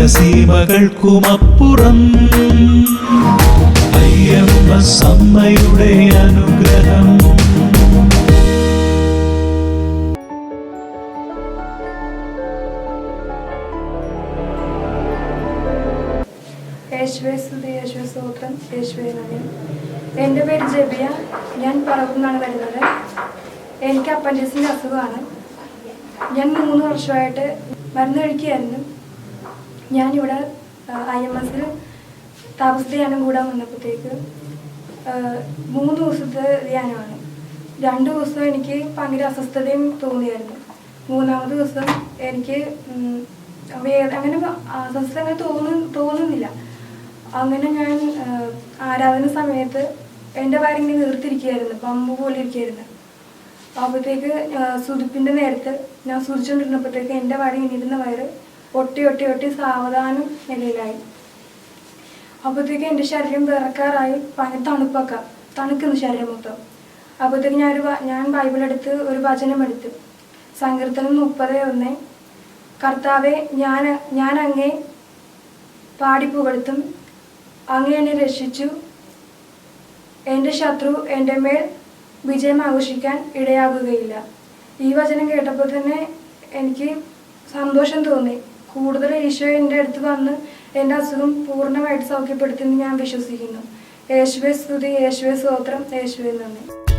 ജലസീമകൾക്കുമപ്പുറം അയ്യമ്മ അനുഗ്രഹം. എന്റെ പേര് ജബിയ ഞാൻ പറവൂന്നാണ് വരുന്നത്. എനിക്ക് അപ്പൻഡിക്സിന്റെ അസുഖമാണ്. ഞാൻ മൂന്ന് വർഷമായിട്ട് മരുന്ന് കഴിക്കുകയായിരുന്നു. ഞാനിവിടെ ഐ എം എസിൽ താമസ ധ്യാനം കൂടാൻ വന്നപ്പോഴത്തേക്ക് മൂന്ന് ദിവസത്തെ ധ്യാനമാണ്. രണ്ട് ദിവസം എനിക്ക് ഭയങ്കര അസ്വസ്ഥതയും തോന്നിയായിരുന്നു. മൂന്നാമത് ദിവസം എനിക്ക് അങ്ങനെ അസ്വസ്ഥത അങ്ങനെ തോന്നു തോന്നുന്നില്ല. അങ്ങനെ ഞാൻ ആരാധന സമയത്ത് എന്റെ വയറിങ്ങനെ നിർത്തിയിരിക്കുകയായിരുന്നു പമ്പ് പോലെ ഇരിക്കുകയായിരുന്നു. അപ്പോഴത്തേക്ക് സുതിപ്പിന്റെ നേരത്ത് ഞാൻ സുതിച്ചുകൊണ്ടിരുന്നപ്പോഴത്തേക്ക് എന്റെ വയറിങ്ങനെ ഇരുന്ന വയറ് ഒട്ടി ഒട്ടി ഒട്ടി സാവധാനം നിലയിലായി. അപ്പോഴത്തേക്ക് എന്റെ ശരീരം വിറക്കാറായി. ഭയങ്കര തണുപ്പൊക്കെ. തണുക്കുന്നു ശരീരം മൊത്തം. അപ്പോഴത്തേക്ക് ഞാൻ ഒരു ഞാൻ ബൈബിൾ എടുത്ത് ഒരു വചനം എടുത്തു. സങ്കീർത്തനം മുപ്പത് ഒന്ന്. കർത്താവെ ഞാൻ ഞാൻ അങ്ങേ പാടി പുകഴ്ത്തും. അങ്ങേ എന്നെ രക്ഷിച്ചു. എന്റെ ശത്രു എന്റെ മേൽ വിജയം ആഘോഷിക്കാൻ ഇടയാകുകയില്ല. ഈ വചനം കേട്ടപ്പോൾ തന്നെ എനിക്ക് സന്തോഷം തോന്നി. കൂടുതൽ ഈശോ എന്റെ അടുത്ത് വന്ന് എന്റെ അസുഖം പൂർണമായിട്ട് സൗഖ്യപ്പെടുത്തിയെന്ന് ഞാൻ വിശ്വസിക്കുന്നു. യേശുവെ സ്തുതി യേശുവെ സ്തോത്രം യേശുവെ നന്ദി.